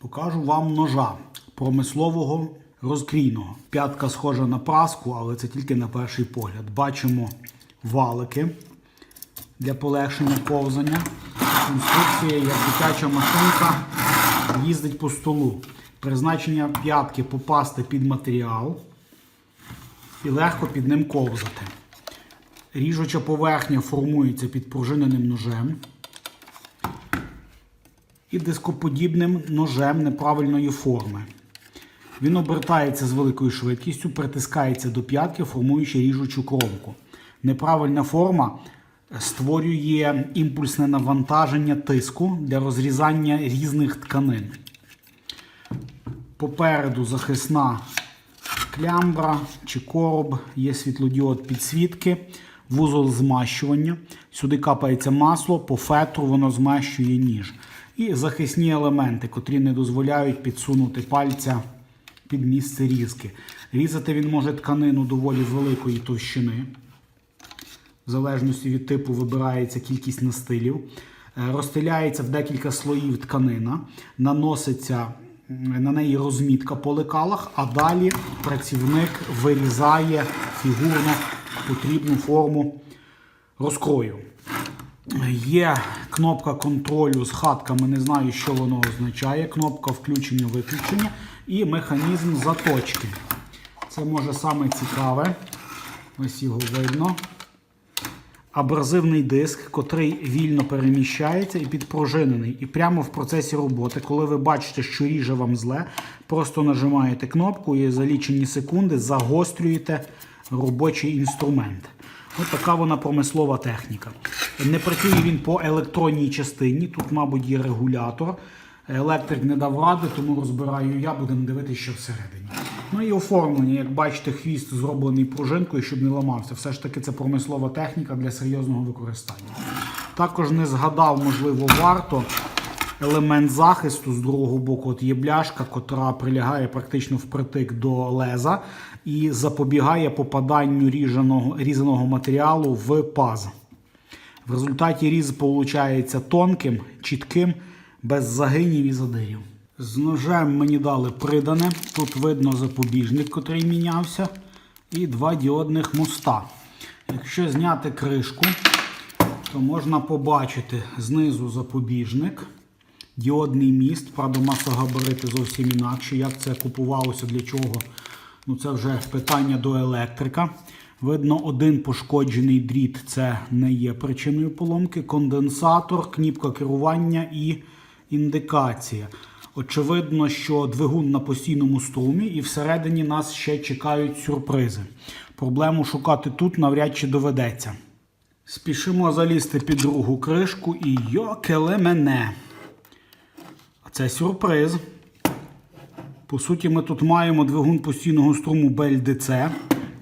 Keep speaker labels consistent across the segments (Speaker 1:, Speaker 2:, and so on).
Speaker 1: Покажу вам ножа промислового розкрійного. П'ятка схожа на праску, але це тільки на перший погляд. Бачимо валики для полегшення ковзання. Конструкція, як дитяча машинка, їздить по столу. Призначення п'ятки попасти під матеріал і легко під ним ковзати. Ріжуча поверхня формується під пружиненим ножем і дископодібним ножем неправильної форми. Він обертається з великою швидкістю, притискається до п'ятки, формуючи ріжучу кромку. Неправильна форма створює імпульсне навантаження тиску для розрізання різних тканин. Попереду захисна клямбра чи короб, є світлодіод підсвітки, вузол змащування. Сюди капається масло, по фетру воно змащує ніж. І захисні елементи, котрі не дозволяють підсунути пальця під місце різки. Різати він може тканину доволі великої товщини. В залежності від типу вибирається кількість настилів. Е, Розстеляється в декілька слоїв тканина, наноситься на неї розмітка по лекалах, а далі працівник вирізає фігурно потрібну форму розкрою. Є кнопка контролю з хатками, не знаю, що воно означає. Кнопка включення-виключення і механізм заточки. Це може саме цікаве. Ось його видно. Абразивний диск, котрий вільно переміщається і підпружинений. І прямо в процесі роботи, коли ви бачите, що ріже вам зле, просто нажимаєте кнопку і за лічені секунди загострюєте робочий інструмент. Ось така вона промислова техніка. Не працює він по електронній частині. Тут, мабуть, є регулятор. Електрик не дав ради, тому розбираю я, будемо дивитися, що всередині. Ну і оформлення, як бачите, хвіст зроблений пружинкою, щоб не ламався. Все ж таки це промислова техніка для серйозного використання. Також не згадав, можливо, варто елемент захисту з другого боку. От є бляшка, котра прилягає практично впритик до леза і запобігає попаданню ріженого, різаного матеріалу в паз. В результаті різ виходить тонким, чітким, без загинів і задирів. З ножем мені дали придане. Тут видно запобіжник, котрий мінявся, і два діодних моста. Якщо зняти кришку, то можна побачити знизу запобіжник, діодний міст, правда, масогабарити зовсім інакше. Як це купувалося, для чого? Ну, це вже питання до електрика. Видно, один пошкоджений дріт це не є причиною поломки. Конденсатор, кніпка керування і індикація. Очевидно, що двигун на постійному струмі, і всередині нас ще чекають сюрпризи. Проблему шукати тут навряд чи доведеться. Спішимо залізти під другу кришку і йокеле мене. Це сюрприз. По суті, ми тут маємо двигун постійного струму BLDC.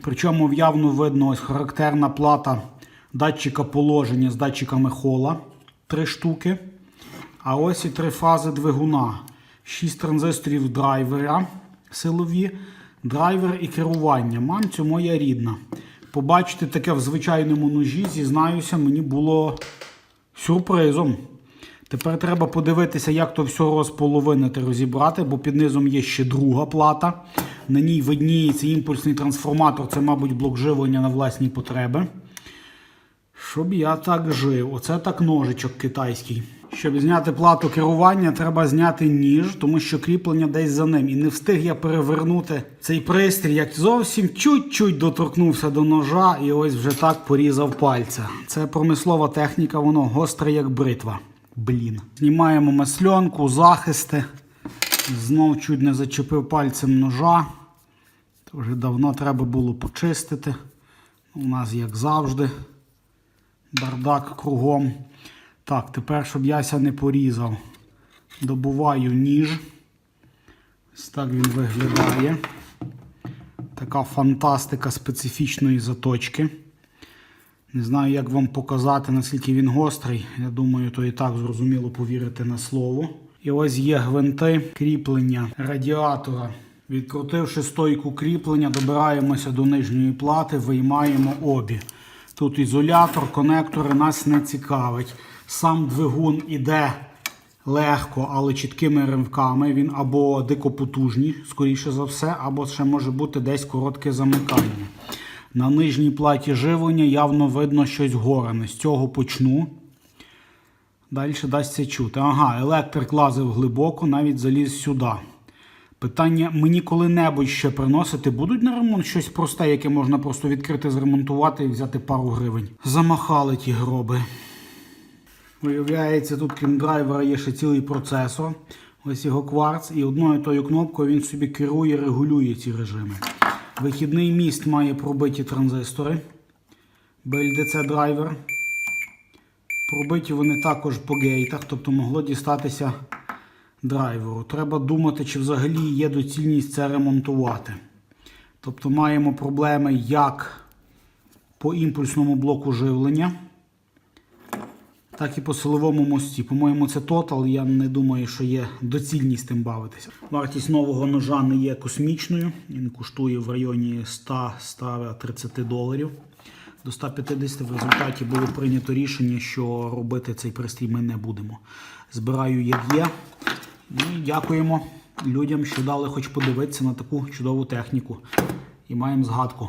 Speaker 1: Причому явно видно ось характерна плата датчика положення з датчиками хола. Три штуки. А ось і три фази двигуна. Шість транзисторів драйвера силові, драйвер і керування. Мамцю моя рідна. Побачити таке в звичайному ножі, зізнаюся, мені було сюрпризом. Тепер треба подивитися, як то все розполовинити, розібрати, бо під низом є ще друга плата. На ній видніється імпульсний трансформатор, це, мабуть, блок живлення на власні потреби. Щоб я так жив. Оце так ножичок китайський. Щоб зняти плату керування, треба зняти ніж, тому що кріплення десь за ним. І не встиг я перевернути цей пристрій, як зовсім чуть-чуть доторкнувся до ножа і ось вже так порізав пальця. Це промислова техніка, воно гостре, як бритва. Блін. Знімаємо масльонку, захисти. Знов чуть не зачепив пальцем ножа. Вже давно треба було почистити. У нас, як завжди, бардак кругом. Так, тепер, щоб яся не порізав, добуваю ніж. Ось так він виглядає. Така фантастика специфічної заточки. Не знаю, як вам показати, наскільки він гострий. Я думаю, то і так зрозуміло повірити на слово. І ось є гвинти кріплення радіатора. Відкрутивши стойку кріплення, добираємося до нижньої плати, виймаємо обі. Тут ізолятор, конектори нас не цікавить. Сам двигун іде легко, але чіткими ривками. Він або дико потужний, скоріше за все, або ще може бути десь коротке замикання. На нижній платі живлення явно видно щось горене. З цього почну. Далі дасться чути. Ага, електрик лазив глибоко, навіть заліз сюди. Питання: мені коли-небудь ще приносити будуть на ремонт щось просте, яке можна просто відкрити, зремонтувати і взяти пару гривень. Замахали ті гроби. Виявляється, тут крім драйвера є ще цілий процесор. Ось його кварц, і одною тою кнопкою він собі керує, регулює ці режими. Вихідний міст має пробиті транзистори. BLDC драйвер. Пробиті вони також по гейтах, тобто могло дістатися драйверу. Треба думати, чи взагалі є доцільність це ремонтувати. Тобто маємо проблеми як по імпульсному блоку живлення, так і по силовому мості. По-моєму, це тотал. Я не думаю, що є доцільність тим бавитися. Вартість нового ножа не є космічною. Він коштує в районі 100-130 доларів. До 150 в результаті було прийнято рішення, що робити цей пристрій ми не будемо. Збираю як є. Ну і дякуємо людям, що дали хоч подивитися на таку чудову техніку. І маємо згадку.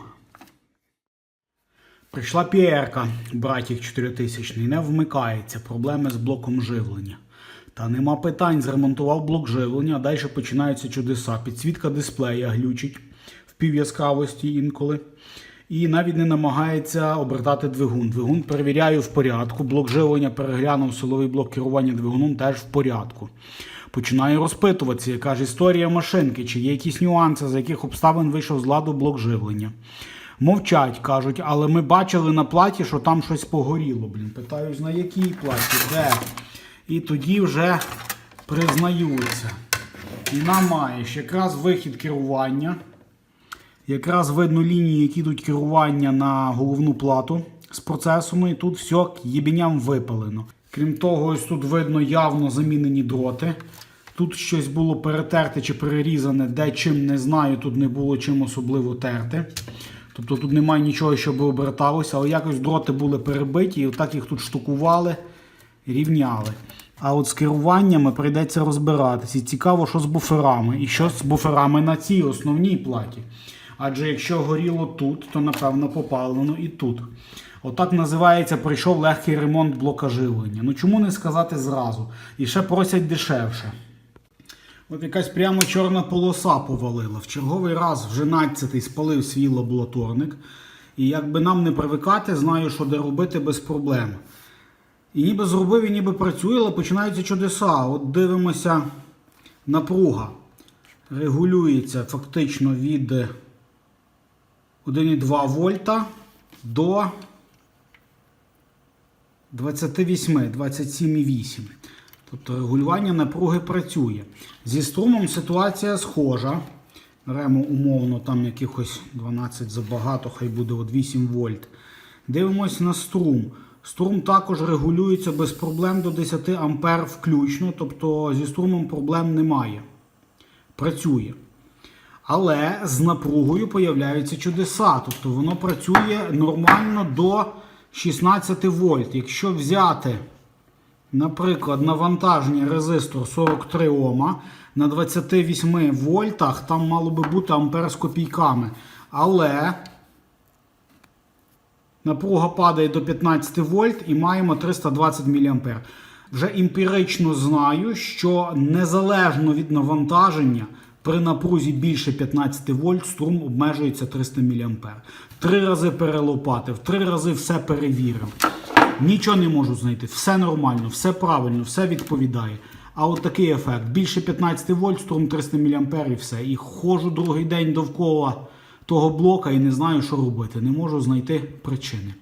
Speaker 1: Прийшла піерка, братік 4000, не вмикається, проблеми з блоком живлення. Та нема питань, зремонтував блок живлення, а далі починаються чудеса. Підсвітка дисплея глючить в півяскравості інколи. І навіть не намагається обертати двигун. Двигун перевіряю в порядку. Блок живлення переглянув силовий блок керування двигуном теж в порядку. Починаю розпитуватися, яка ж історія машинки, чи є якісь нюанси, за яких обставин вийшов з ладу блок живлення. Мовчать, кажуть, але ми бачили на платі, що там щось погоріло. Блін, питаюсь, на якій платі, де? І тоді вже признаються. І нам маєш якраз вихід керування. Якраз видно лінії, які йдуть керування на головну плату з процесом, і тут все єбіням випалено. Крім того, ось тут видно явно замінені дроти. Тут щось було перетерте чи перерізане, де чим не знаю, тут не було чим особливо терти. Тобто тут немає нічого, щоб оберталося, але якось дроти були перебиті, і отак їх тут штукували, рівняли. А от з керуваннями прийдеться розбиратися. І цікаво, що з буферами. І що з буферами на цій основній платі. Адже якщо горіло тут, то напевно попалено і тут. Отак називається прийшов легкий ремонт блока живлення. Ну чому не сказати зразу? І ще просять дешевше. От якась прямо чорна полоса повалила. В черговий раз вже 12-й спалив свій лабораторник. І якби нам не привикати, знаю, що де робити без проблем. І ніби зробив, і ніби працює, але починаються чудеса. От дивимося, напруга регулюється фактично від 1,2 вольта до 28, 27,8. Тобто регулювання напруги працює. Зі струмом ситуація схожа. Беремо умовно там якихось 12 забагато, хай буде от 8 вольт. Дивимось на струм. Струм також регулюється без проблем до 10 ампер включно, тобто зі струмом проблем немає. Працює. Але з напругою появляються чудеса. Тобто воно працює нормально до 16 вольт. Якщо взяти, наприклад, навантаження резистор 43 Ома на 28 вольтах, там мало би бути ампер з копійками. Але напруга падає до 15 вольт і маємо 320 мА. Вже емпірично знаю, що незалежно від навантаження. При напрузі більше 15 вольт струм обмежується 300 мА. Три рази перелопатив, три рази все перевірив. Нічого не можу знайти. Все нормально, все правильно, все відповідає. А от такий ефект. Більше 15 вольт, струм 300 мА і все. І ходжу другий день довкола того блока і не знаю, що робити. Не можу знайти причини.